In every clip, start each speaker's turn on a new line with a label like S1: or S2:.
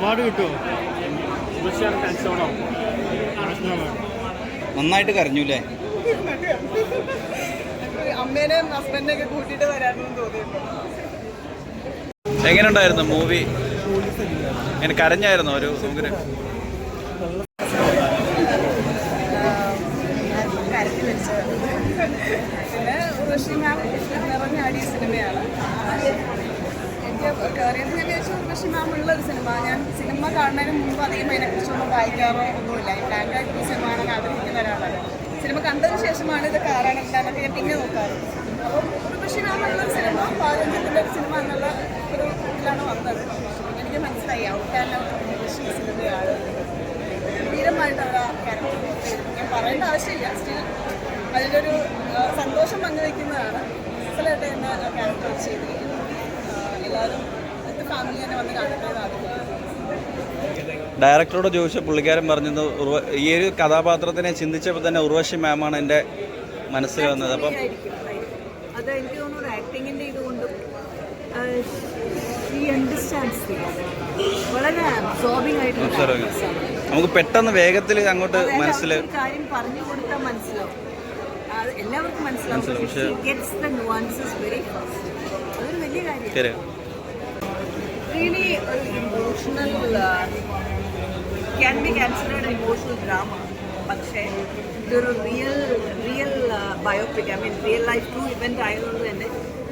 S1: Award കിട്ടുമോ
S2: നന്നായിട്ട് കരഞ്ഞു അല്ലേ
S3: അമ്മേനെയും ഹസ്ബൻഡിനെയൊക്കെ കൂട്ടിയിട്ട് വരാമെന്ന് തോന്നിയിട്ടുണ്ട്.
S2: എങ്ങനെയുണ്ടായിരുന്നു മൂവി? ഇങ്ങനെ കരഞ്ഞായിരുന്നു ഒരു
S3: പിന്നെ ഉർവശി മാം നിറഞ്ഞാടിയ സിനിമയാണ് കയറിയത് വിചാരിച്ചു ഉർവശി മാം ഉള്ള ഒരു സിനിമ ഞാൻ സിനിമ കാണുന്നതിന് മുമ്പ് അധികം അതിനെക്കുറിച്ചൊന്നും വായിക്കാറോ ഒന്നുമില്ല. ബ്ലാങ്കായിട്ട് ഈ സിനിമ കാണാൻ ആഗ്രഹിക്കുന്ന ഒരാളാണ്. സിനിമ കണ്ടതിന് ശേഷമാണ് ഇത് കാണണം എന്താണെന്നൊക്കെ ഞാൻ പിന്നെ നോക്കാറ്. അപ്പം ഉർവശി മാം ഉള്ള ഒരു സിനിമ പാരമ്പര്യത്തിന്റെ ഒരു സിനിമ എന്നുള്ള ഒരു ഇതിലാണ് വന്നത്. എനിക്ക് മനസ്സിലായി ഔട്ട് ആൻഡ് ഔട്ട് സിനിമയാണ് ക്യാരക്ടർ ഞാൻ പറയേണ്ട ആവശ്യമില്ല. സ്റ്റിൽ അതിന്റെ ഒരു സന്തോഷം പങ്കുവയ്ക്കുന്നതാണ്. എക്സലായിട്ട് എന്ന ക്യാരക്ടർ ചെയ്തിരിക്കുന്നത്. എല്ലാവരും എന്റെ ഫാമിലി തന്നെ വന്ന് കാണേണ്ടത് ആഗ്രഹിക്കുന്നു.
S2: ഡയറക്ടറോട് ചോദിച്ച പുള്ളിക്കാരൻ പറഞ്ഞത് ഈ ഒരു കഥാപാത്രത്തിനെ ചിന്തിച്ചപ്പോൾ തന്നെ ഉർവശി മാമാണ് എന്റെ മനസ്സിൽ വന്നത്. അപ്പം.
S4: അത് എനിക്ക് തോന്നുന്നു ഇതുകൊണ്ടും വളരെ അബ്സോർബിംഗ് ആയിട്ടുള്ള.
S2: നമുക്ക് പെട്ടെന്ന് വേഗത്തിൽ അങ്ങോട്ട് മനസ്സിൽ
S4: കാര്യം പറഞ്ഞു കൊടുത്താൽ മനസ്സിലാവും. എല്ലാവർക്കും മനസ്സിലാവും.
S2: പക്ഷേ-
S4: അതൊരു വലിയ കാര്യം റിയലി ഒരു emotional can be considered emotional drama പക്ഷേ ഇതൊരു real real biopic I mean real life true event ആയതുകൊണ്ട് തന്നെ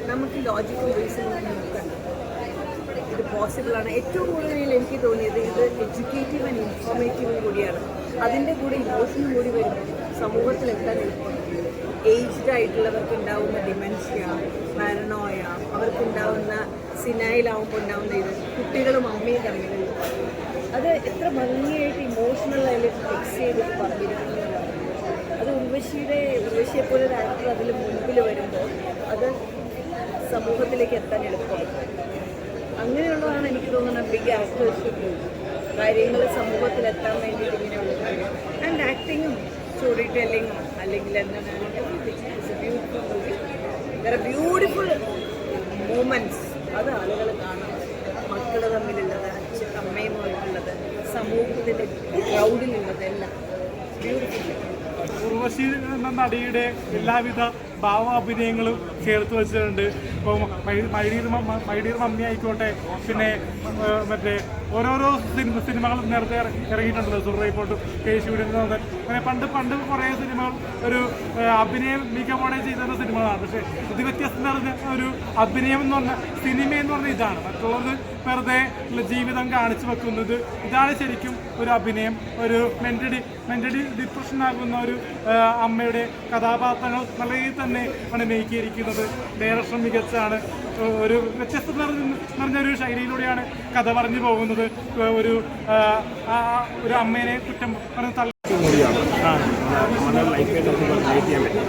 S4: നമുക്ക് ലോജിക്കൽ റീസൺ നോക്കണ്ട ഇത് പോസിബിൾ ആണ്. ഏറ്റവും കൂടുതൽ എനിക്ക് തോന്നിയത് ഇത് എഡ്യൂക്കേറ്റീവ് ആൻഡ് ഇൻഫോർമേറ്റീവും കൂടിയാണ്. അതിന്റെ കൂടെ ഇമോഷനും കൂടി വരുമ്പോൾ സമൂഹത്തിൽ എത്താൻ ഏജ്ഡ് ആയിട്ടുള്ളവർക്ക് ഉണ്ടാവുന്ന ഡിമെൻഷ്യ പാരനോയ അവർക്കുണ്ടാവുന്ന സിനായിലാവുമ്പോൾ ഉണ്ടാവുന്ന ഇത്. കുട്ടികളും അമ്മയും തമ്മിലുണ്ട് അത് എത്ര ഭംഗിയായിട്ട് ഇമോഷണൽ ആയാലും ഫിക്സ് ചെയ്തിട്ട് പറഞ്ഞിരിക്കുന്നതാണ് അത് ഉർവശിയുടെ ഉർവശിയെ പോലെ ഒരു ആക്ടർ അതിൽ മുൻപിൽ വരുമ്പോൾ അത് സമൂഹത്തിലേക്ക് എത്താൻ എളുപ്പമാണ്. അങ്ങനെയുള്ളതാണ് എനിക്ക് തോന്നുന്നത് ബിഗ് ആക്ടേഴ്സ് കാര്യങ്ങൾ സമൂഹത്തിൽ എത്താൻ വേണ്ടിയിട്ട് ഇങ്ങനെയുള്ള കാര്യം ആൻഡ് ആക്ടിങ്ങും സ്റ്റോറി ടെല്ലിങ്ങും അല്ലെങ്കിൽ എന്താണ് ബ്യൂട്ടിഫുൾ മൂമെന്റ്സ് അത് ആളുകൾ കാണണം മക്കൾ തമ്മിലുള്ളത് അച്ഛൻ അമ്മയുമായിട്ടുള്ളത് സമൂഹത്തിന്റെ ക്രൗഡിലുള്ളത് എല്ലാം
S1: ഉർവശി എന്ന നടിയുടെ എല്ലാവിധ ഭാവാഭിനയങ്ങളും ചേർത്ത് വെച്ചിട്ടുണ്ട് ഇപ്പോൾ മൈഡീർ മൈഡിയർ മമ്മി ആയിക്കോട്ടെ പിന്നെ മറ്റേ ഓരോരോ സിനിമ സിനിമകൾ നേരത്തെ ഇറ- ഇറങ്ങിയിട്ടുണ്ടല്ലോ. സുറൈപ്പോട്ട് കേശുവിന്റെ മുതൽ. അങ്ങനെ പണ്ട് പണ്ട് കുറേ സിനിമകൾ ഒരു അഭിനയം മികവോടെ ചെയ്തിരുന്ന സിനിമകളാണ്. പക്ഷേ ഇത് വ്യത്യസ്തം നിറഞ്ഞ ഒരു അഭിനയം എന്ന് പറഞ്ഞ സിനിമ എന്ന് പറഞ്ഞ ഇതാണ്. മറ്റുള്ളത് വെറുതെ ജീവിതം കാണിച്ചു വെക്കുന്നത് ഇതാണ് ശരിക്കും ഒരു അഭിനയം. ഒരു മെന്റലി മെന്റലി ഡിപ്രഷൻ ആകുന്ന ഒരു അമ്മയുടെ കഥാപാത്രങ്ങൾ നല്ല രീതിയിൽ തന്നെ ആണ് മേക്കിയിരിക്കുന്നത് ഡയറക്ഷൻ മികച്ചാണ് ഒരു വ്യത്യസ്തം നിറഞ്ഞ നിറഞ്ഞ ഒരു ശൈലിയിലൂടെയാണ് കഥ പറഞ്ഞു പോകുന്നത്. ഒരു ആ, ആ, ഒരു അമ്മേനെ കുറ്റം പറഞ്ഞ് തള്ളി
S5: കൂടിയാണ് നമ്മുടെ ലൈഫായിട്ട് നമുക്ക് റിലേറ്റ് ചെയ്യാൻ പറ്റും.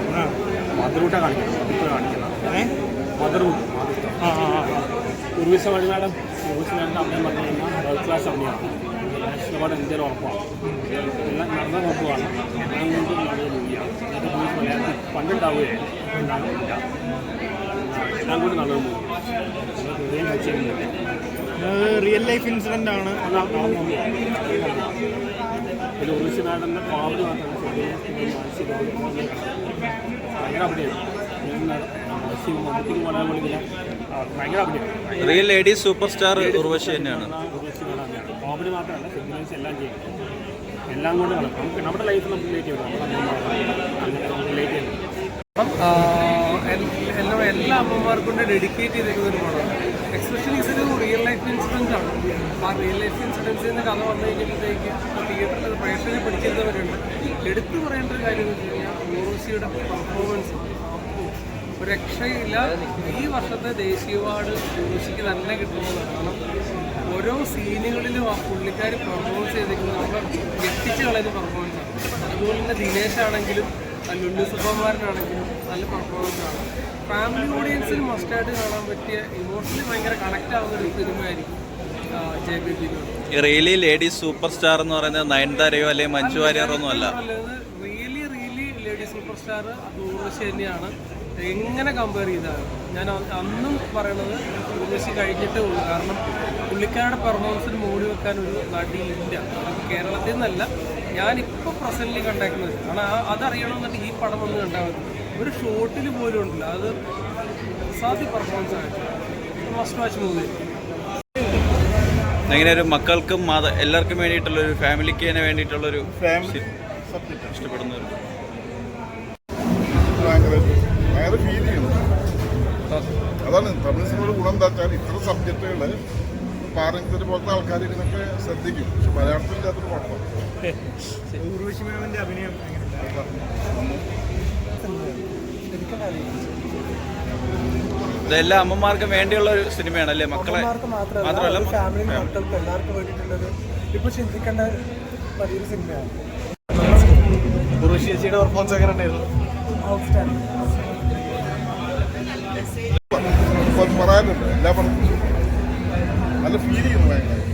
S5: മദർവുട്ടാണ് കാണിക്കണം. മദർവുട്ട് കാണിക്കുന്നത് മദർവുഡ്
S1: ആ ആ ആ.
S5: ഉർവിസ വഴി മാഡം ഉർവിസ മാഡം അമ്മയും പറഞ്ഞു കഴിഞ്ഞാൽ തേർഡ് ക്ലാസ് അമ്മയാണ്. നാഷണൽ അവാർഡ് എന്തായാലും ഉറപ്പാണ്. എല്ലാം നടന്ന നോക്കുവാണ് എല്ലാം കൊണ്ടും നല്ല മൂവിയാണ് ഇന്നത്തെ മൂവി മലയാളത്തിൽ പണ്ടുണ്ടാവുകയാണ് ഉണ്ടാകുന്നില്ല എല്ലാം കൊണ്ടും നല്ലൊരു മൂവി ഹൃദയം
S1: അത് റിയൽ ലൈഫ് ഇൻസിഡന്റ് ആണ്.
S5: ഒരു ഭയങ്കര അഭിനയം
S2: real lady super star Urvashi തന്നെയാണ്.
S5: കോമഡി മാത്രമല്ല എല്ലാം ചെയ്യും. എല്ലാം കൊണ്ട് നടക്കും. നമുക്ക് നമ്മുടെ ലൈഫ് നമുക്ക് റിലേറ്റ് ചെയ്യണം. റിലേറ്റ് ചെയ്യണം.
S6: അപ്പം ആ, എല്ലാ എല്ലാ അമ്മമാർക്കും ഡെഡിക്കേറ്റ് ചെയ്തിരിക്കുന്ന ഒരു പടമാണ്. എക്സ്പെഷ്യലി ഇതൊരു റിയൽ ലൈഫ് ഇൻസിഡൻസ് ആണ്. ആ റിയൽ ലൈഫ് ഇൻസിഡൻസിൽ നിന്ന് കഥ വന്നു കഴിഞ്ഞപ്പോഴത്തേക്ക് തിയേറ്ററിൽ പ്രേക്ഷകരെ പിടിച്ചിരുന്നവരുണ്ട്. എടുത്തു പറയേണ്ട ഒരു കാര്യം എന്ന് വെച്ച് കഴിഞ്ഞാൽ പെർഫോമൻസ് ഒരു രക്ഷയില്ല. ഈ വർഷത്തെ ദേശീയ അവാർഡ് ഊർവശിക്ക് തന്നെ കിട്ടുന്നതാണ് കാരണം ഓരോ സീനുകളിലും ആ പുള്ളിക്കാർ പെർഫോമൻസ് ചെയ്തിരിക്കുന്നത്. അവർ ഞെട്ടിച്ച് കളയുന്ന പെർഫോമൻസ് ആണ്. അതുപോലെ തന്നെ ദിനേശ് ആണെങ്കിലും ആ ലുല്ലു സുബ്രഹ്മാരനാണെങ്കിലും നല്ല പെർഫോമൻസ് ആണ്. ഫാമിലി ഓഡിയൻസിന് മസ്റ്റായിട്ട് കാണാൻ പറ്റിയ ഇമോഷണലി ഭയങ്കര കണക്റ്റ് ആവുന്ന ഒരു സിനിമയായിരിക്കും ജെ ബി
S2: ഈ റിയലി ലേഡി സൂപ്പർ സ്റ്റാർ എന്ന് പറയുന്നത് നയൻതാരയോ അല്ലെങ്കിൽ മഞ്ജു വാര്യറോ ഒന്നും അല്ല.
S6: Really really lady super star അത് ഊർവശി തന്നെയാണ് എങ്ങനെ കമ്പയർ ചെയ്താണ് ഞാൻ അന്നും പറയണത് ഊർവശി കഴിഞ്ഞിട്ടേ ഉള്ളൂ. കാരണം പുള്ളിക്കാരുടെ പെർഫോമൻസിന് മൂടി വെക്കാൻ ഒരു നടി ഇല്ല അത് കേരളത്തിൽ നിന്നല്ല. ഞാനിപ്പോൾ പ്രസന്റിൽ കണ്ടേക്കുന്നത്. കാരണം ആ- എന്നിട്ട് ഈ പടം ഒന്ന് കണ്ടാൽ മതി. ഒരു ഷോട്ടിൽ പോലും ഉണ്ടല്ലോ. അത് സാധ്യ പെർഫോമൻസ് ആയിട്ട് മസ്റ്റ് വാച്ച് മൂവി
S2: എങ്ങനെ ഒരു മക്കൾക്കും മാത എല്ലാവർക്കും വേണ്ടിയിട്ടുള്ള ഒരു ഫാമിലിക്ക് തന്നെ വേണ്ടിയിട്ടുള്ളൊരു
S7: ഫാമിലി സബ്ജക്റ്റ്
S2: ഇഷ്ടപ്പെടുന്ന ഒരു
S7: ഭയങ്കര ഫീൽ ചെയ്യുന്നു. അതാണ്. തമിഴ് സിനിമയുടെ ഗുണം എന്താ വെച്ചാൽ ഇത്ര സബ്ജക്റ്റുകൾ പാരമ്പര്യ പോലത്തെ ആൾക്കാർ ഇതിനൊക്കെ ശ്രദ്ധിക്കും. പക്ഷെ മലയാളത്തിൽ അതൊരു കുഴപ്പം
S1: ഉർവശി മാമിന്റെ അഭിനയം
S2: ഇതെല്ലാ അമ്മമാർക്കും വേണ്ടിയുള്ള ഒരു സിനിമയാണ് അല്ലേ? മക്കളെ മാത്രമല്ല
S8: ഫാമിലി മക്കൾക്ക് എല്ലാവർക്കും വേണ്ടിയിട്ടുള്ളത് ഇപ്പൊ ചിന്തിക്കേണ്ട വലിയൊരു സിനിമയാണ്.
S1: ഉർവശിയുടെ പെർഫോമൻസ് എങ്ങനെ ഉണ്ടായിരുന്നു?
S8: ഔട്ട്സ്റ്റാൻഡിങ്
S7: ഇപ്പൊ പറയാനുണ്ട്. എല്ലാ പടത്തിലും നല്ല ഫീൽ ചെയ്യുന്നു ഭയങ്കര